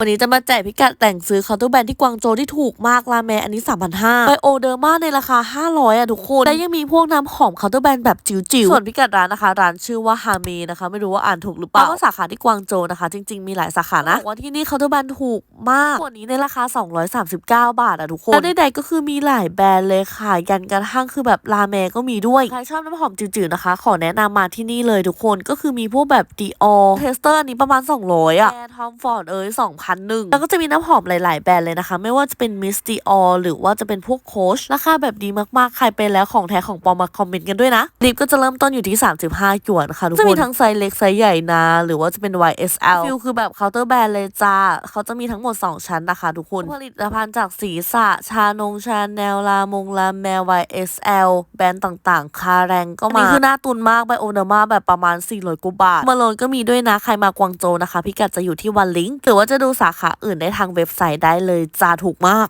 วันนี้จะมาแจกพิกัดแต่งซื้อเคาน์เตอร์แบรนด์ที่กวางโจที่ถูกมากราแมอันนี้ 3,500ไบโอเดอร์มาในราคา 500 อะทุกคน และยังมีพวกน้ำหอมเคาน์เตอร์แบรนด์แบบจิ๋วๆ ส่วนพิกัดร้านนะคะ ร้านชื่อว่าฮาเมนะคะ ไม่รู้ว่าอ่านถูกหรือเปล่าแล้วก็สาขาที่กวางโจนะคะ จริง ๆ มีหลายสาขานะบอกว่าที่นี่เคาน์เตอร์แบรนด์ถูกมากขวดนี้ในราคา 239 บาทอะทุกคนและใดๆก็คือมีหลายแบรนด์เลยค่ะยันกระทั่งคือแบบราแมก็มีด้วยใครชอบน้ำหอมจืดๆนะคะ ขอแนะนำมาที่นี่เลยทุกคนก็คือมีพวกแบบดีออเทสเตอร์อันนี้ประมาณ 200อะแอร์ทอมฟอร์ดเอ้ย2,001แล้วก็จะมีน้ำหอมหลาย ๆ แบรนด์เลยนะคะ ไม่ว่าจะเป็นมิสติออหรือว่าจะเป็นพวกโคชราคาแบบดีมาก ๆ ใครเป็นแล้วของแท้ของปลอมมาคอมเมนต์กันด้วยนะลิปก็จะเริ่มต้นอยู่ที่ 35หยวนค่ะทุกคน จะมีทั้งไซส์เล็กไซส์ใหญ่นะ หรือว่าจะเป็น YSL ฟิลคือแบบเคาน์เตอร์แบรนด์เลยจ้าเขาจะมีทั้งหมด 2 ชั้นนะคะทุกคนผลิตภัณฑ์จากศีรษะชานงชาแนลลามงลาแมว YSL แบรนด์ต่าง ๆ คาแรงก็มาอันนี้คือหน้าตุนมากไบโอนามาแบบประมาณ400กว่าบาทมาโลนก็มีด้วยนะใครมากวางโจวนะคะพิกัดจะอยู่ที่วันลิงก์หรือว่าจะดูสาขาอื่นได้ทางเว็บไซต์ได้เลยจ้าถูกมาก